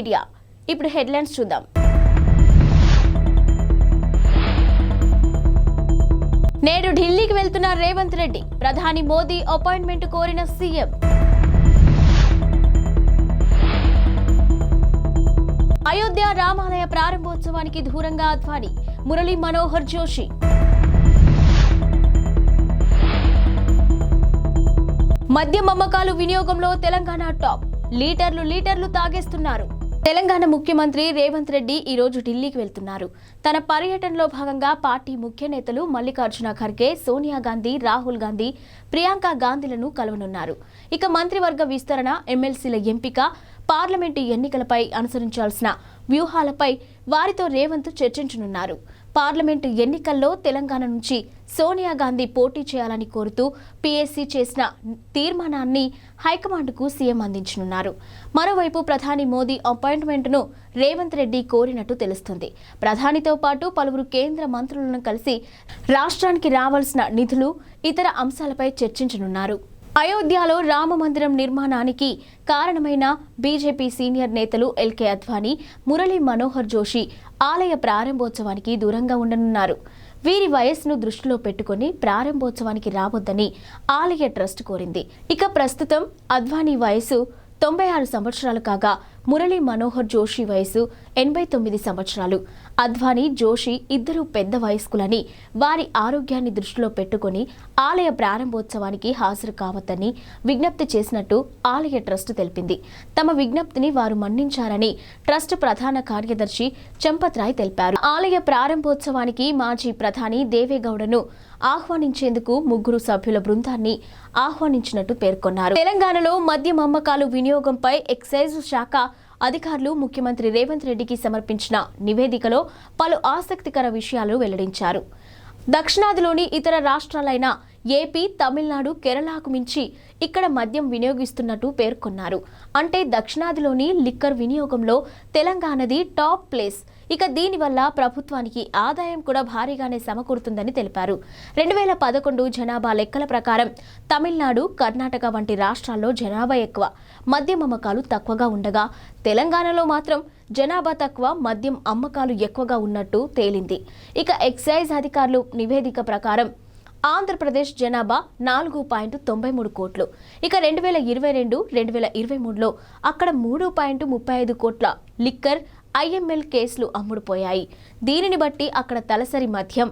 Media. ఇప్పుడు headlines చూద్దాం. నేడు ఢిల్లీకి వెళ్తున్న రేవంత్ రెడ్డి ప్రధాని మోదీ అపాయింట్మెంట్ కోరిన సీఎం. అయోధ్య రామాలయ ప్రారంభోత్సవానికి దూరంగా అద్వాని మురళీ మనోహర్ జోషి. మద్యం అమ్మకాలు వినియోగంలో తెలంగాణ టాప్ లీటర్లు లీటర్లు తాగేస్తున్నారు. తెలంగాణ ముఖ్యమంత్రి రేవంత్ రెడ్డి ఈ రోజు ఢిల్లీకి వెళ్తున్నారు. తన పర్యటనలో భాగంగా పార్టీ ముఖ్య నేతలు మల్లికార్జున ఖర్గే సోనియా గాంధీ రాహుల్ గాంధీ ప్రియాంక గాంధీలను కలవనున్నారు. ఇక మంత్రివర్గ విస్తరణ ఎమ్మెల్సీల ఎంపిక పార్లమెంటు ఎన్నికలపై అనుసరించాల్సిన వ్యూహాలపై వారితో రేవంత్ చర్చించనున్నారు. పార్లమెంటు ఎన్నికల్లో తెలంగాణ నుంచి సోనియా గాంధీ పోటీ చేయాలని కోరుతూ పీఎస్సీ చేసిన తీర్మానాన్ని హైకమాండ్కు సీఎం అందించనున్నారు. మరోవైపు ప్రధాని మోదీ అపాయింట్మెంట్ను రేవంత్ రెడ్డి కోరినట్టు తెలుస్తుంది. ప్రధానితో పాటు పలువురు కేంద్ర మంత్రులను కలిసి రాష్ట్రానికి రావాల్సిన నిధులు ఇతర అంశాలపై చర్చించనున్నారు. అయోధ్యలో రామ మందిరం నిర్మాణానికి కారణమైన బీజేపీ సీనియర్ నేతలు ఎల్కే అద్వానీ మురళీ మనోహర్ జోషి ఆలయ ప్రారంభోత్సవానికి దూరంగా ఉండనున్నారు. వీరి వయస్సును దృష్టిలో పెట్టుకుని ప్రారంభోత్సవానికి రావద్దని ఆలయ ట్రస్ట్ కోరింది. ఇక ప్రస్తుతం అద్వానీ వయసు తొంభై ఆరు సంవత్సరాలు కాగా మురళీ మనోహర్ జోషి వయసు ఎనభై తొమ్మిది సంవత్సరాలు. అద్వానీ జోషి ఇద్దరు పెద్ద వయస్కులని వారి ఆరోగ్యాన్ని దృష్టిలో పెట్టుకుని ఆలయ ప్రారంభోత్సవానికి హాజరు కావద్దని విజ్ఞప్తి చేసినట్టు ఆలయ ట్రస్ట్ తెలిపింది. తమ విజ్ఞప్తిని వారు మన్నించారని ట్రస్ట్ ప్రధాన కార్యదర్శి చంపత్రాయ్ తెలిపారు. ఆలయ ప్రారంభోత్సవానికి మాజీ ప్రధాని దేవేగౌడను ఆహ్వానించేందుకు ముగ్గురు సభ్యుల బృందాన్ని ఆహ్వానించినట్టు పేర్కొన్నారు. తెలంగాణలో మద్యం అమ్మకాలు వినియోగంపై ఎక్సైజ్ శాఖ అధికారులు ముఖ్యమంత్రి రేవంత్ రెడ్డికి సమర్పించిన నివేదికలో పలు ఆసక్తికర విషయాలు వెల్లడించారు. దక్షిణాదిలోని ఇతర రాష్ట్రాలైన ఏపీ తమిళనాడు కేరళకు మించి ఇక్కడ మద్యం వినియోగిస్తున్నట్టు పేర్కొన్నారు. అంటే దక్షిణాదిలోని లిక్కర్ వినియోగంలో తెలంగాణది టాప్ ప్లేస్. ఇక దీనివల్ల ప్రభుత్వానికి ఆదాయం కూడా భారీగానే సమకూరుతుందని తెలిపారు. రెండు వేల పదకొండు జనాభా లెక్కల ప్రకారం తమిళనాడు కర్ణాటక వంటి రాష్ట్రాల్లో జనాభా ఎక్కువ మద్యం అమ్మకాలు తక్కువగా ఉండగా తెలంగాణలో మాత్రం జనాభా తక్కువ మద్యం అమ్మకాలు ఎక్కువగా ఉన్నట్టు తేలింది. ఇక ఎక్సైజ్ అధికారులు నివేదిక ప్రకారం ఆంధ్రప్రదేశ్ జనాభా నాలుగు పాయింట్ తొంభై మూడు కోట్లు. ఇక రెండు వేల ఇరవై రెండు రెండు వేల ఇరవై మూడులో అక్కడ మూడు పాయింట్ ముప్పై ఐదు కోట్ల లిక్కర్ ఐఎంఎల్ కేసులు అమ్ముడుపోయాయి. దీనిని బట్టి అక్కడ తలసరి మద్యం.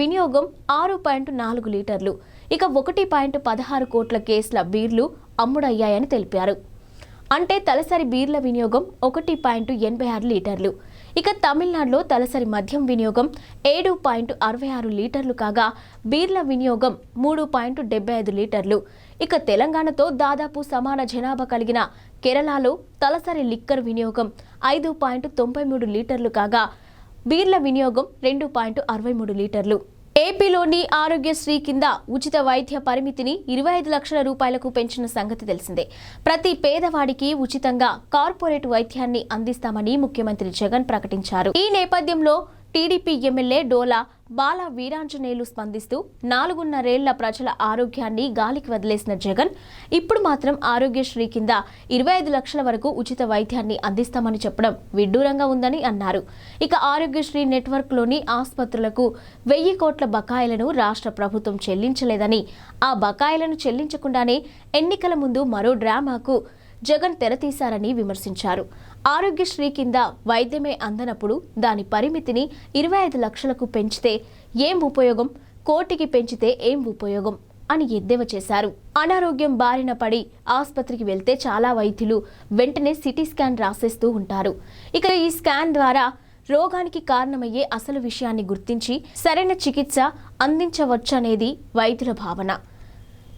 వినియోగం ఆరు పాయింట్ నాలుగు లీటర్లు. ఇక ఒకటి పాయింట్ పదహారు కోట్ల కేసుల బీర్లు అమ్ముడయ్యాయని తెలిపారు. అంటే తలసరి బీర్ల వినియోగం ఒకటి పాయింట్ ఎనభై ఆరు లీటర్లు. ఇక తమిళనాడులో తలసరి మద్యం వినియోగం ఏడు పాయింట్ అరవై ఆరు లీటర్లు కాగా బీర్ల వినియోగం మూడు పాయింట్ డెబ్బై ఐదు లీటర్లు. ఇక తెలంగాణతో దాదాపు సమాన జనాభా కలిగిన కేరళలో తలసరి లిక్కర్ వినియోగం ఐదు పాయింట్ తొంభై మూడు లీటర్లు కాగా బీర్ల వినియోగం రెండు పాయింట్ అరవై మూడు లీటర్లు. ఏపీలోని ఆరోగ్యశ్రీ కింద ఉచిత వైద్య పరిమితిని ఇరవై ఐదు లక్షల రూపాయలకు పెంచిన సంగతి తెలిసిందే. ప్రతి పేదవాడికి ఉచితంగా కార్పొరేట్ వైద్యాన్ని అందిస్తామని ముఖ్యమంత్రి జగన్ ప్రకటించారు. ఈ నేపథ్యంలో టీడీపీ ఎమ్మెల్యే డోలా బాల వీరాంజనేయులు స్పందిస్తూ నాలుగున్నరేళ్ళ ప్రజల ఆరోగ్యాన్ని గాలికి వదిలేసిన జగన్ ఇప్పుడు మాత్రం ఆరోగ్యశ్రీ కింద ఇరవై ఐదు లక్షల వరకు ఉచిత వైద్యాన్ని అందిస్తామని చెప్పడం విడ్డూరంగా ఉందని అన్నారు. ఇక ఆరోగ్యశ్రీ నెట్వర్క్లోని ఆసుపత్రులకు వెయ్యి కోట్ల బకాయిలను రాష్ట్ర ప్రభుత్వం చెల్లించలేదని ఆ బకాయిలను చెల్లించకుండానే ఎన్నికల ముందు మరో డ్రామాకు జగన్ తెరతీశారని విమర్శించారు. ఆరోగ్యశ్రీ కింద వైద్యమే అందనప్పుడు దాని పరిమితిని ఇరవై ఐదు లక్షలకు పెంచితే ఏం ఉపయోగం? కోటికి పెంచితే ఏం ఉపయోగం? అని ఎద్దేవా చేశారు. అనారోగ్యం బారిన పడి ఆసుపత్రికి వెళ్తే చాలా వైద్యులు వెంటనే సిటీ స్కాన్ రాసేస్తూ ఉంటారు. ఇక ఈ స్కాన్ ద్వారా రోగానికి కారణమయ్యే అసలు విషయాన్ని గుర్తించి సరైన చికిత్స అందించవచ్చనేది వైద్యుల భావన.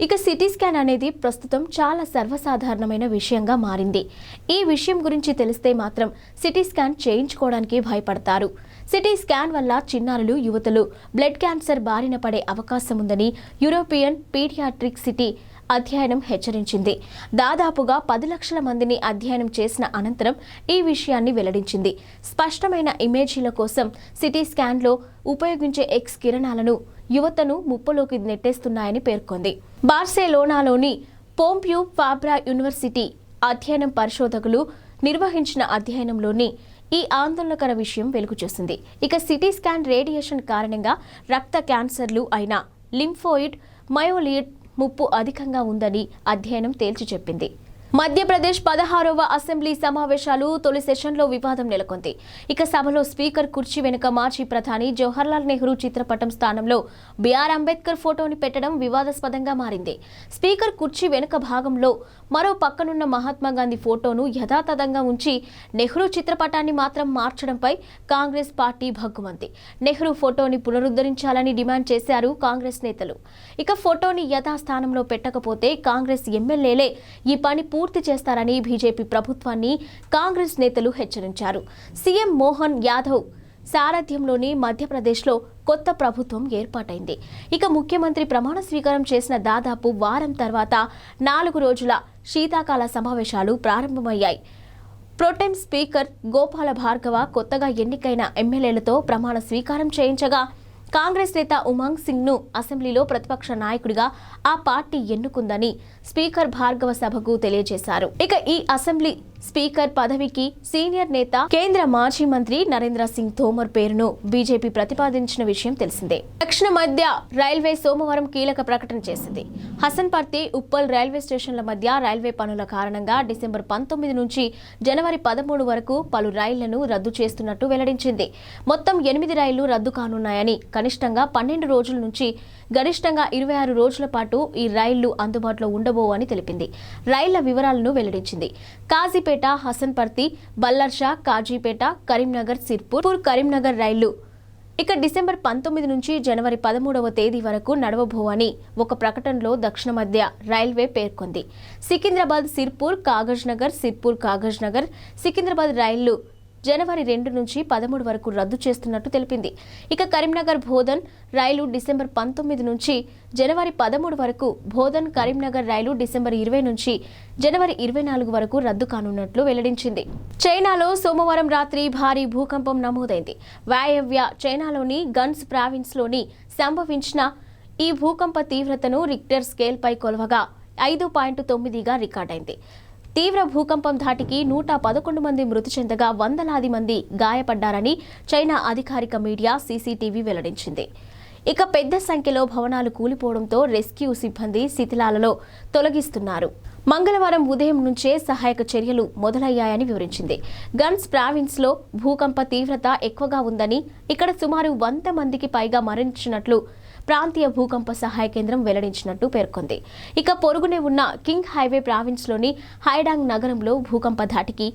ఇక సిటీ స్కాన్ అనేది ప్రస్తుతం చాలా సర్వసాధారణమైన విషయంగా మారింది. ఈ విషయం గురించి తెలిస్తే మాత్రం సిటీ స్కాన్ చేయించుకోవడానికి భయపడతారు. సిటీ స్కాన్ వల్ల చిన్నారులు యువతలు బ్లడ్ క్యాన్సర్ బారిన పడే అవకాశం ఉందని యూరోపియన్ పీడియాట్రిక్ సిటీ అధ్యయనం హెచ్చరించింది. దాదాపుగా పది లక్షల మందిని అధ్యయనం చేసిన అనంతరం ఈ విషయాన్ని వెల్లడించింది. స్పష్టమైన ఇమేజీల కోసం సిటీ స్కాన్లో ఉపయోగించే ఎక్స్ కిరణాలను యువతను ముప్పలోకి నెట్టేస్తున్నాయని పేర్కొంది. బార్సెలోనాలోని పోంప్యూ ఫాబ్రా యూనివర్సిటీ అధ్యయనం పరిశోధకులు నిర్వహించిన అధ్యయనంలోని ఈ ఆందోళనకర విషయం వెలుగుచేసింది. ఇక సిటీ స్కాన్ రేడియేషన్ కారణంగా రక్త క్యాన్సర్లు అయిన లింఫోయిడ్ మయోలియిడ్ ముప్పు అధికంగా ఉందని అధ్యయనం తేల్చి చెప్పింది. మధ్యప్రదేశ్ పదహారవ అసెంబ్లీ సమావేశాలు తొలి సెషన్లో వివాదం నెలకొంది. ఇక సభలో స్పీకర్ కుర్చీ వెనుక మాజీ ప్రధాని జవహర్లాల్ నెహ్రూ చిత్రపటం స్థానంలో బిఆర్ అంబేద్కర్ ఫోటోని పెట్టడం వివాదాస్పదంగా మారింది. స్పీకర్ కుర్చీ వెనుక భాగంలో మరో పక్కనున్న మహాత్మా గాంధీ ఫోటోను యథాతథంగా ఉంచి నెహ్రూ చిత్రపటాన్ని మాత్రం మార్చడంపై కాంగ్రెస్ పార్టీ భగ్గుమంది. నెహ్రూ ఫోటోని పునరుద్ధరించాలని డిమాండ్ చేశారు కాంగ్రెస్ నేతలు. ఇక ఫోటోని యథాస్థానంలో పెట్టకపోతే కాంగ్రెస్ ఎమ్మెల్యేలే ఈ పని పూర్తి చేస్తారని బీజేపీ ప్రభుత్వాన్ని కాంగ్రెస్ నేతలు హెచ్చరించారు. సీఎం మోహన్ యాదవ్ సారథ్యంలోని మధ్యప్రదేశ్లో కొత్త ప్రభుత్వం ఏర్పాటైంది. ఇక ముఖ్యమంత్రి ప్రమాణ స్వీకారం చేసిన దాదాపు వారం తర్వాత నాలుగు రోజుల శీతాకాల సమావేశాలు ప్రారంభమయ్యాయి. ప్రొటెం స్పీకర్ గోపాల భార్గవ కొత్తగా ఎన్నికైన ఎమ్మెల్యేలతో ప్రమాణ స్వీకారం చేయించగా కాంగ్రెస్ నేత ఉమాంగ్ సింగ్ను అసెంబ్లీలో ప్రతిపక్ష నాయకుడిగా ఆ పార్టీ ఎన్నుకుందని స్పీకర్ భార్గవ సభకు తెలియజేశారు. ఇక ఈ అసెంబ్లీ స్పీకర్ పదవికి సీనియర్ నేత కేంద్ర మాజీ మంత్రి నరేంద్ర సింగ్ తోమర్ పేరును బీజేపీ ప్రతిపాదించిన విషయం తెలిసిందే. దక్షిణ మధ్య రైల్వే సోమవారం కీలక ప్రకటన చేసింది. హసన్పర్తి ఉప్పల్ రైల్వే స్టేషన్ల మధ్య రైల్వే పనుల కారణంగా డిసెంబర్ పంతొమ్మిది నుంచి జనవరి పదమూడు వరకు పలు రైళ్ళను రద్దు చేస్తున్నట్టు వెల్లడించింది. మొత్తం ఎనిమిది రైళ్ళు రద్దు కానున్నాయని కనిష్టంగా పన్నెండు రోజుల నుంచి గరిష్టంగా ఇరవై ఆరు రోజుల పాటు ఈ రైళ్ళు అందుబాటులో ఉండబోవని తెలిపింది. రైళ్ళ వివరాలను వెల్లడించింది. కాజీపేట హసన్పర్తి బల్లర్షా కాజీపేట కరీంనగర్ సిర్పూర్ కరీంనగర్ రైళ్ళు ఇక డిసెంబర్ పంతొమ్మిది నుంచి జనవరి పదమూడవ తేదీ వరకు నడవబోవని ఒక ప్రకటనలో దక్షిణ మధ్య రైల్వే పేర్కొంది. సికింద్రాబాద్ సిర్పూర్ కాగజ్ నగర్ సిర్పూర్ కాగజ్ నగర్ సికింద్రాబాద్ రైళ్ళు జనవరి రెండు నుంచి పదమూడు వరకు రద్దు చేస్తున్నట్టు తెలిపింది. ఇక కరీంనగర్ బోధన్ రైలు డిసెంబర్ పంతొమ్మిది నుంచి జనవరి పదమూడు వరకు బోధన్ కరీంనగర్ రైలు డిసెంబర్ ఇరవై నుంచి జనవరి ఇరవై నాలుగు వరకు రద్దు కానున్నట్లు వెల్లడించింది. చైనాలో సోమవారం రాత్రి భారీ భూకంపం నమోదైంది. వాయవ్య చైనాలోని గన్స్ ప్రావిన్స్లోని సంభవించిన ఈ భూకంప తీవ్రతను రిక్టర్ స్కేల్పై కొలవగా ఐదు పాయింట్ తొమ్మిదిగా రికార్డైంది. తీవ్ర భూకంపం ధాటికి నూట పదకొండు మంది మృతి చెందగా వందలాది మంది గాయపడ్డారని చైనా అధికారిక మీడియా సీసీటీవీ వెల్లడించింది. ఇక పెద్ద సంఖ్యలో భవనాలు కూలిపోవడంతో రెస్క్యూ సిబ్బంది శిథిలాలలో తొలగిస్తున్నారు. మంగళవారం ఉదయం నుంచే సహాయక చర్యలు మొదలయ్యాయని వివరించింది. గన్స్ ప్రావిన్స్లో భూకంప తీవ్రత ఎక్కువగా ఉందని ఇక్కడ సుమారు వంద మందికి పైగా మరణించినట్లు ప్రాంతీయ భూకంప సహాయ కేంద్రం వెల్లడించినట్టు పేర్కొంది. ఇక పొరుగునే ఉన్న కింగ్ హైవే ప్రావిన్స్లోని హైడాంగ్ నగరంలో భూకంప ధాటికి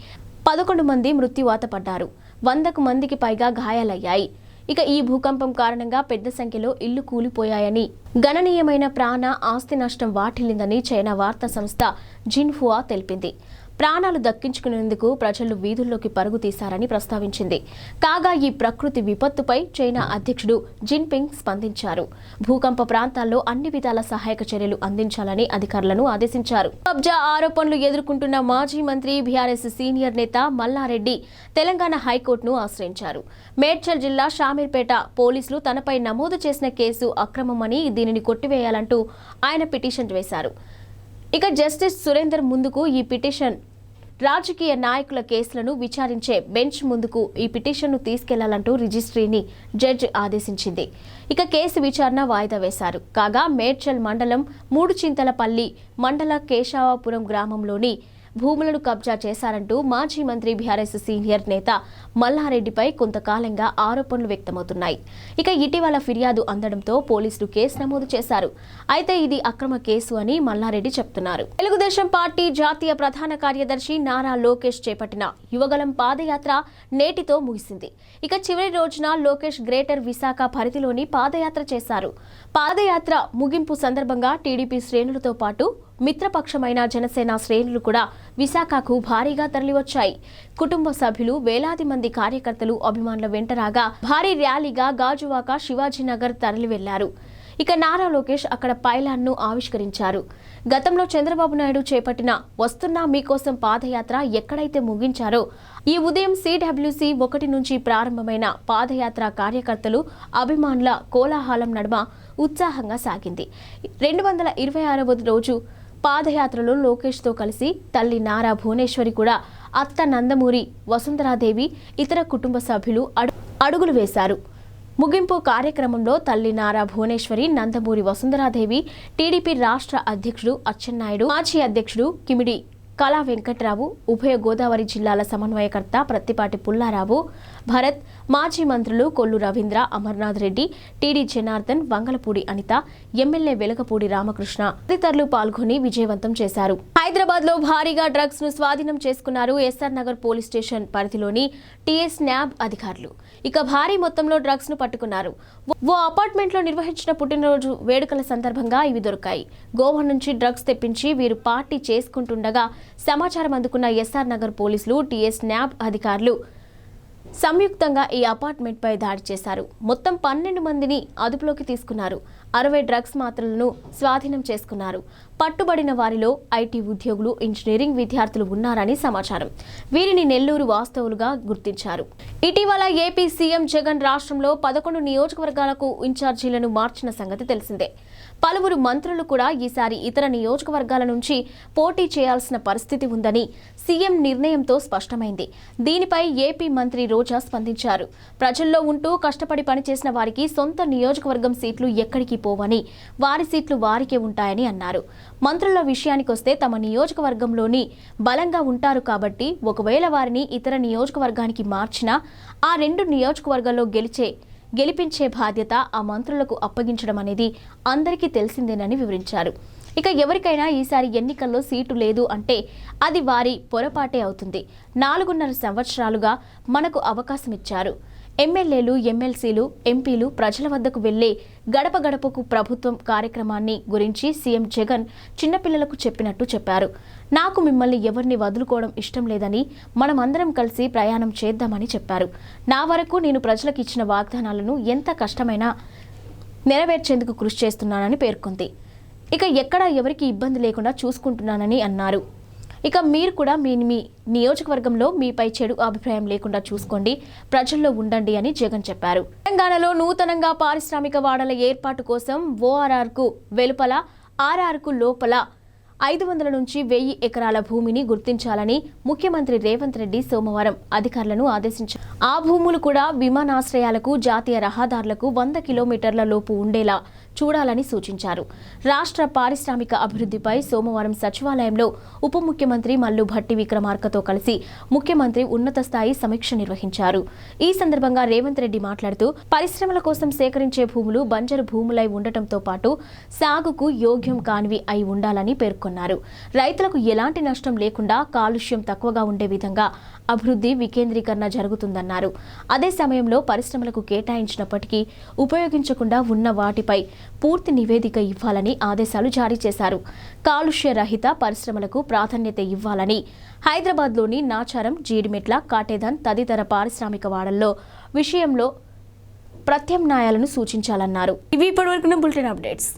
పదకొండు మంది మృత్యువాత పడ్డారు. వందకు మందికి పైగా గాయాలయ్యాయి. ఇక ఈ భూకంపం కారణంగా పెద్ద సంఖ్యలో ఇళ్ళు కూలిపోయాయని. గణనీయమైన ప్రాణ ఆస్తి నష్టం వాటిల్లిందని చైనా వార్తా సంస్థ జిన్హువా తెలిపింది. ప్రాణాలు దక్కించుకునేందుకు ప్రజలు వీధుల్లోకి పరుగు తీశారని ప్రస్తావించింది. కాగా ఈ ప్రకృతి విపత్తుపై చైనా అధ్యక్షుడు జిన్పింగ్ స్పందించారు. భూకంప ప్రాంతాల్లో అన్ని విధాల సహాయక చర్యలు అందించాలని అధికారులను ఆదేశించారు. కబ్జా ఆరోపణలు ఎదుర్కొంటున్న మాజీ మంత్రి బీఆర్ఎస్ సీనియర్ నేత మల్లారెడ్డి తెలంగాణ హైకోర్టును ఆశ్రయించారు. మేడ్చల్ జిల్లా షామీర్పేట పోలీసులు తనపై నమోదు చేసిన కేసు అక్రమమని దీనిని కొట్టివేయాలంటూ ఆయన పిటిషన్ వేశారు. ఇక జస్టిస్ సురేందర్ ముందుకు ఈ పిటిషన్. రాజకీయ నాయకుల కేసులను విచారించే బెంచ్ ముందుకు ఈ పిటిషన్ను తీసుకెళ్ళాలంటూ రిజిస్ట్రీని జడ్జి ఆదేశించింది. ఇక కేసు విచారణ వాయిదా వేశారు. కాగా మేడ్చల్ మండలం మూడు చింతలపల్లి మండల కేశావాపురం గ్రామంలోని భూములను కబ్జా చేశారంటూ మాజీ మంత్రి బీఆర్ఎస్ సీనియర్ నేత మల్లారెడ్డిపై కొంతకాలంగా ఆరోపణలు వ్యక్తమవుతున్నాయి. ఇక ఇటీవల ఫిర్యాదు అందడంతో పోలీసులు కేసు నమోదు చేశారు. అయితే ఇది అక్రమ కేసు అని మల్లారెడ్డి చెప్తున్నారు. తెలుగుదేశం పార్టీ జాతీయ ప్రధాన కార్యదర్శి నారా లోకేష్ చేపట్టిన యువగలం పాదయాత్ర నేటితో ముగిసింది. ఇక చివరి రోజున లోకేష్ గ్రేటర్ విశాఖ పరిధిలోని పాదయాత్ర చేశారు. పాదయాత్ర ముగింపు సందర్భంగా టీడీపీ శ్రేణులతో పాటు మిత్రపక్షమైన జనసేన శ్రేణులు కూడా విశాఖకు భారీగా తరలివచ్చాయి. కుటుంబ సభ్యులు వేలాది మంది కార్యకర్తలు అభిమానుల వెంటరాగా భారీ ర్యాలీగా గాజువాక శివాజీనగర్ తరలి వెళ్ళారు ఇక నారా లోకేష్ అక్కడ పైలాన్ను ఆవిష్కరించారు. గతంలో చంద్రబాబు నాయుడు చేపట్టిన వస్తున్నా మీకోసం పాదయాత్ర ఎక్కడైతే ముగించారో ఈ ఉదయం సిడబ్ల్యూసి ఒకటి నుంచి ప్రారంభమైన పాదయాత్ర కార్యకర్తలు అభిమానుల కోలాహలం నడుమ ఉత్సాహంగా సాగింది. రెండు వందల ఇరవై ఆరవ రోజు పాదయాత్రలో లోకేష్తో కలిసి తల్లి నారా భువనేశ్వరి కూడా అత్త నందమూరి వసుంధరాదేవి ఇతర కుటుంబ సభ్యులు అడు- అడుగులు వేశారు. ముగింపు కార్యక్రమంలో తల్లి నారా భువనేశ్వరి నందమూరి వసుంధరాదేవి టీడీపీ రాష్ట్ర అధ్యక్షుడు అచ్చెన్నాయుడు మాజీ అధ్యక్షుడు కిమిడి కళా వెంకట్రావు ఉభయ గోదావరి జిల్లాల సమన్వయకర్త ప్రత్తిపాటి పుల్లారావు భరత్ మాజీ మంత్రులు Kollu Ravindra Amarnath Reddy T D Janardhan Vangalapudi Anitha MLA Velagapudi Ramakrishna తదితరులు పాల్గొని విజయవంతం చేశారు. హైదరాబాద్లో భారీగా డ్రగ్స్ను స్వాధీనం చేసుకున్నారు S R Nagar police station పరిధిలోని టీఎస్ న్యాబ్ అధికారులు. ఇక భారీ మొత్తంలో డ్రగ్స్ను పట్టుకున్నారు. ఓ అపార్ట్మెంట్లో నిర్వహించిన పుట్టినరోజు వేడుకల సందర్భంగా ఇవి దొరికాయి. గోవా నుంచి డ్రగ్స్ తెప్పించి వీరు పార్టీ చేసుకుంటుండగా సమాచారం అందుకున్న ఎస్ఆర్ నగర్ పోలీసులు టీఎస్ న్యాబ్ అధికారులు సంయుక్తంగా ఈ అపార్ట్మెంట్ పై దాడి చేశారు. మొత్తం పన్నెండు మందిని అదుపులోకి తీసుకున్నారు. అరవై డ్రగ్స్ మాత్రలను స్వాధీనం చేసుకున్నారు. పట్టుబడిన వారిలో ఐటీ ఉద్యోగులు ఇంజనీరింగ్ విద్యార్థులు ఉన్నారని సమాచారం. వీరిని నెల్లూరు వాస్తవులుగా గుర్తించారు. ఇటీవల ఏపీ సీఎం జగన్ రాష్ట్రంలో పదకొండు నియోజకవర్గాలకు ఇన్ఛార్జీలను మార్చిన సంగతి తెలిసిందే. పలువురు మంత్రులు కూడా ఈసారి ఇతర నియోజకవర్గాల నుంచి పోటీ చేయాల్సిన పరిస్థితి ఉందని సీఎం నిర్ణయంతో స్పష్టమైంది. దీనిపై ఏపీ మంత్రి రోజా స్పందించారు. ప్రజల్లో ఉంటూ కష్టపడి పనిచేసిన వారికి సొంత నియోజకవర్గం సీట్లు ఎక్కడికి పోవని వారి సీట్లు వారికే ఉంటాయని అన్నారు. మంత్రుల విషయానికొస్తే తమ నియోజకవర్గంలోని బలంగా ఉంటారు కాబట్టి ఒకవేళ వారిని ఇతర నియోజకవర్గానికి మార్చినా ఆ రెండు నియోజకవర్గాల్లో గెలిచే గెలిపించే బాధ్యత ఆ మంత్రులకు అప్పగించడం అనేది అందరికీ తెలిసిందేనని వివరించారు. ఇక ఎవరికైనా ఈసారి ఎన్నికల్లో సీటు లేదు అంటే అది వారి పొరపాటే అవుతుంది. నాలుగున్నర సంవత్సరాలుగా మనకు అవకాశం ఇచ్చారు. ఎమ్మెల్యేలు ఎమ్మెల్సీలు ఎంపీలు ప్రజల వద్దకు వెళ్ళే గడప గడపకు ప్రభుత్వం కార్యక్రమాన్ని గురించి సీఎం జగన్ చిన్నపిల్లలకు చెప్పినట్టు చెప్పారు. నాకు మిమ్మల్ని ఎవరిని వదులుకోవడం ఇష్టం లేదని మనమందరం కలిసి ప్రయాణం చేద్దామని చెప్పారు. నా వరకు నేను ప్రజలకు ఇచ్చిన వాగ్దానాలను ఎంత కష్టమైనా నెరవేర్చేందుకు కృషి చేస్తున్నానని పేర్కొంది. ఇక ఎక్కడా ఎవరికి ఇబ్బంది లేకుండా చూసుకుంటున్నానని అన్నారు. ఇక మీరు కూడా మీ మీ నియోజకవర్గంలో మీపై చెడు అభిప్రాయం లేకుండా చూసుకోండి. ప్రజల్లో ఉండండి అని జగన్ చెప్పారు. తెలంగాణలో నూతనంగా పారిశ్రామిక వాడల ఏర్పాటు కోసం ఓఆర్ఆర్కు వెలుపల ఆర్ఆర్కు లోపల ఐదు వందల నుంచి వెయ్యి ఎకరాల భూమిని గుర్తించాలని ముఖ్యమంత్రి రేవంత్ రెడ్డి సోమవారం అధికారులను ఆదేశించారు. ఆ భూములు కూడా విమానాశ్రయాలకు జాతీయ రహదారులకు వంద కిలోమీటర్ల లోపు ఉండేలా చూడాలని సూచించారు. రాష్ట్ర పారిశ్రామిక అభివృద్ధిపై సోమవారం సచివాలయంలో ఉప ముఖ్యమంత్రి మల్లు భట్టి విక్రమార్కతో కలిసి ముఖ్యమంత్రి ఉన్నత స్థాయి సమీక్ష నిర్వహించారు. ఈ సందర్భంగా రేవంత్ రెడ్డి మాట్లాడుతూ పరిశ్రమల కోసం సేకరించే భూములు బంజరు భూములై ఉండటంతో పాటు సాగుకు యోగ్యం కానివి అయి ఉండాలని పేర్కొన్నారు. రైతులకు ఎలాంటి నష్టం లేకుండా కాలుష్యం తక్కువగా ఉండే విధంగా అభివృద్ధి వికేంద్రీకరణ జరుగుతుందన్నారు. అదే సమయంలో పరిశ్రమలకు కేటాయించినప్పటికీ ఉపయోగించకుండా ఉన్న వాటిపై పూర్తి నివేదిక ఇవ్వాలని ఆదేశాలు జారీ చేశారు. కాలుష్య రహిత పరిశ్రమలకు ప్రాధాన్యత ఇవ్వాలని హైదరాబాద్లోని నాచారం జీడిమెట్ల కాటేదాన్ తదితర పారిశ్రామిక వాడల్లో విషయంలో ప్రత్యామ్నాయాలను సూచించాలన్నారు. ఇవి ఇప్పటివరకు బులెటిన్ అప్డేట్స్.